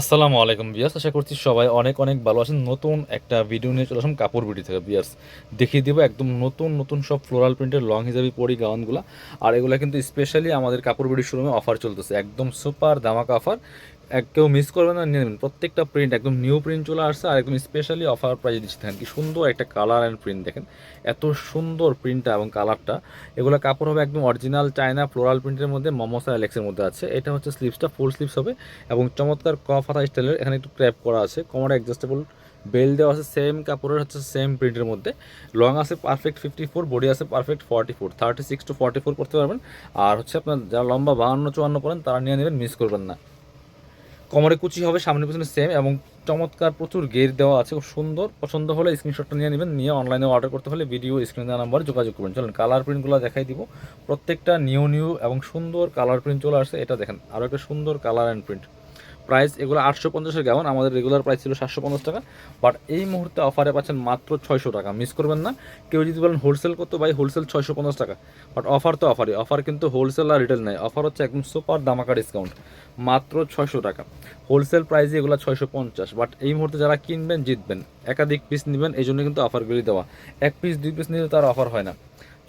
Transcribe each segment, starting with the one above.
আসসালামু আলাইকুম বিয়াস আশা করছি সবাই অনেক অনেক ভালো আছেন। নতুন একটা ভিডিও নিয়ে চলে আসলাম কাপড় বিডি থেকে বিয়াস দেখিয়ে দেবো একদম নতুন নতুন সব ফ্লোরাল প্রিন্টের লং হিসাবে পরি গাউনগুলো। আর এগুলো কিন্তু স্পেশালি আমাদের কাপড় বিটির শোরুমে অফার চলতেছে। একদম সুপার দামাকা অফার এক কেউ মিস করবেন না, নিয়ে নেবেন। প্রত্যেকটা প্রিন্ট একদম নিউ প্রিন্ট চলে আসছে আর একদম স্পেশালি অফার প্রাইজে দিচ্ছে। দেখেন কি সুন্দর একটা কালার অ্যান্ড প্রিন্ট দেখেন। এত সুন্দর প্রিন্টটা এবং কালারটা এগুলো কাপড় হবে একদম অরিজিনাল চায়না ফ্লোরাল প্রিন্টের মধ্যে মমসা অ্যালেক্সের মধ্যে আছে। এটা হচ্ছে স্লিপসটা ফুল স্লিপস হবে এবং চমৎকার কফ হাতা স্টাইলের এখানে একটু ক্র্যাপ করা আছে। কোমর অ্যাডজাস্টেবল বেল দেওয়া আছে সেম কাপড়ের হচ্ছে সেম প্রিন্টের মধ্যে। লং আছে পারফেক্ট ফিফটি ফোর বডি আছে perfect forty four thirty six to forty four করতে পারবেন। আর হচ্ছে আপনার যারা লম্বা বাহান্ন, চুয়ান্ন করেন তারা নিয়ে নেবেন মিস করবেন না। কোমরে কুচি হবে সামনে পিছনে সেম এবং চমৎকার প্রচুর গের দেওয়া আছে, খুব সুন্দর। পছন্দ হলে স্ক্রিনশটটা নিয়ে নেবেন, নিয়ে অনলাইনে অর্ডার করতে হলে ভিডিও স্ক্রিন দেওয়া নাম্বারে যোগাযোগ করবেন। চলুন কালার প্রিন্টগুলো দেখাই দিব। প্রত্যেকটা নিউ নিউ এবং সুন্দর কালার প্রিন্ট চলে আসছে। এটা দেখেন আরও একটা সুন্দর কালার অ্যান্ড প্রিন্ট প্রাইস এগুলো আটশো পঞ্চাশের গাউন আমাদের রেগুলার প্রাইস ছিল সাতশো পঞ্চাশ টাকা বাট এই মুহূর্তে অফারে পাচ্ছেন মাত্র ছয়শো টাকা। মিস করবেন না। কেউ যদি বলেন হোলসেল করতে, ভাই হোলসেল ছয়শো পঞ্চাশ টাকা। বাট অফার তো অফারই অফার কিন্তু হোলসেল আর রিটেল নেই। অফার হচ্ছে একদম সুপার দামাকা ডিসকাউন্ট মাত্র ছয়শো টাকা। হোলসেল প্রাইসে এগুলো ছয়শো পঞ্চাশ। বাট এই মুহূর্তে যারা কিনবেন, জিতবেন। একাধিক পিস নেবেন, এই জন্য কিন্তু অফারগুলি দেওয়া। এক পিস দুই পিস নিলে তার অফার হয় না।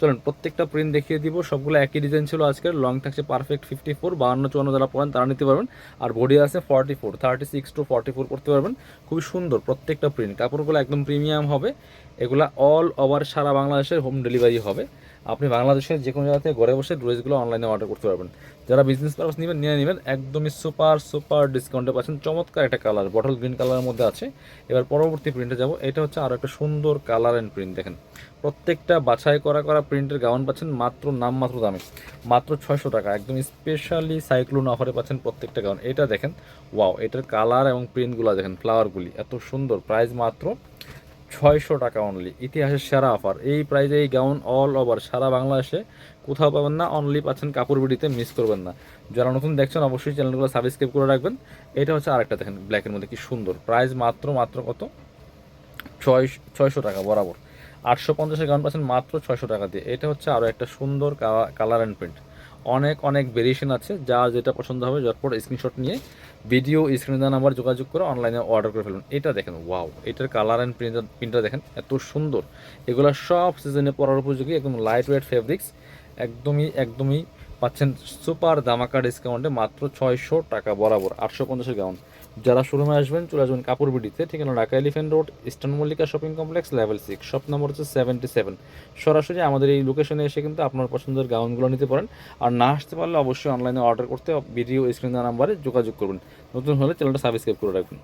চলুন প্রত্যেকটা প্রিন্ট দেখিয়ে দিব, সবগুলো একই ডিজাইন ছিল আজকের লং থাকছে পারফেক্ট ফিফটি ফোর বাহান্ন, চুয়ান্ন যারা পড়েন তারা নিতে পারবেন। আর বডি আছে forty four thirty six to forty four করতে পারবেন। খুবই সুন্দর প্রত্যেকটা প্রিন্ট কাপড়গুলো একদম প্রিমিয়াম হবে। এগুলা অল ওভার সারা বাংলাদেশের হোম ডেলিভারি হবে। আপনি বাংলাদেশের যে কোনো জায়গাতে ঘরে বসে ড্রেসগুলো অনলাইনে অর্ডার করতে পারবেন। যারা বিজনেস পারপাস নেবেন, নিয়ে নেবেন, একদমই সুপার সুপার ডিসকাউন্টে পাচ্ছেন। চমৎকার একটা কালার বটল গ্রিন কালারের মধ্যে আছে। এবার পরবর্তী প্রিন্টে যাব। এটা হচ্ছে আরও একটা সুন্দর কালার অ্যান্ড প্রিন্ট দেখেন। প্রত্যেকটা বাছাই করা করা প্রিন্টের গাউন পাচ্ছেন মাত্র, নামমাত্র দামে। মাত্র ছয়শো টাকা। একদম স্পেশালি সাইক্লোন অফারে পাচ্ছেন প্রত্যেকটা গাউন এটা দেখেন ওয়াও এটার কালার এবং প্রিন্টগুলো দেখেন ফ্লাওয়ারগুলি এত সুন্দর। প্রাইস মাত্র ছয়শো টাকা অনলি ইতিহাসের সেরা অফার এই প্রাইজে এই গাউন অল ওভার সারা বাংলাদেশে কোথাও পাবেন না অনলি পাচ্ছেন কাপড় বিডিতে মিস করবেন না। যারা নতুন দেখছেন, অবশ্যই চ্যানেলগুলো সাবস্ক্রাইব করে রাখবেন। এটা হচ্ছে আরেকটা দেখেন ব্ল্যাকের মধ্যে কি সুন্দর। প্রাইস মাত্র মাত্র কত? ছয় ছয়শো টাকা, বরাবর। আটশো পঞ্চাশের গাউন পাচ্ছেন মাত্র ছয়শো টাকা দিয়ে। এটা হচ্ছে আরও একটা সুন্দর কালার অ্যান্ড প্রিন্ট অনেক অনেক ভেরিয়েশন আছে। যা যেটা পছন্দ হবে, ঝটপট স্ক্রিনশট নিয়ে ভিডিও স্ক্রিনে দেওয়া নাম্বার যোগাযোগ করে অনলাইনে অর্ডার করে ফেলুন। এটা দেখেন ওয়াও এটার কালার অ্যান্ড প্রিন্টার প্রিন্টটা দেখেন, এত সুন্দর। এগুলো সব সিজনে পরার উপযোগী, একদম লাইট ওয়েট ফেব্রিক্স একদমই একদমই পাচ্ছেন সুপার দামাকা ডিসকাউন্টে মাত্র ছয়শো টাকা বরাবর, আটশো পঞ্চাশের গাউন যারা শোরুমে আসবেন, চলে আসবেন কাপড় বিডিতে, ঠিকানা Dhaka Elephant Road, Eastern Mallika shopping complex level six shop number হচ্ছে সেভেন্টি সেভেন সরাসরি আমাদের এই লোকেশনে এসে কিন্তু আপনার পছন্দের গাউনগুলো নিতে পারেন। আর না আসতে পারলে অবশ্যই অনলাইনে অর্ডার করতে ভিডিও স্ক্রিন নাম্বারে যোগাযোগ করবেন। নতুন হলে চ্যানেলটা সাবস্ক্রাইব করে রাখবেন।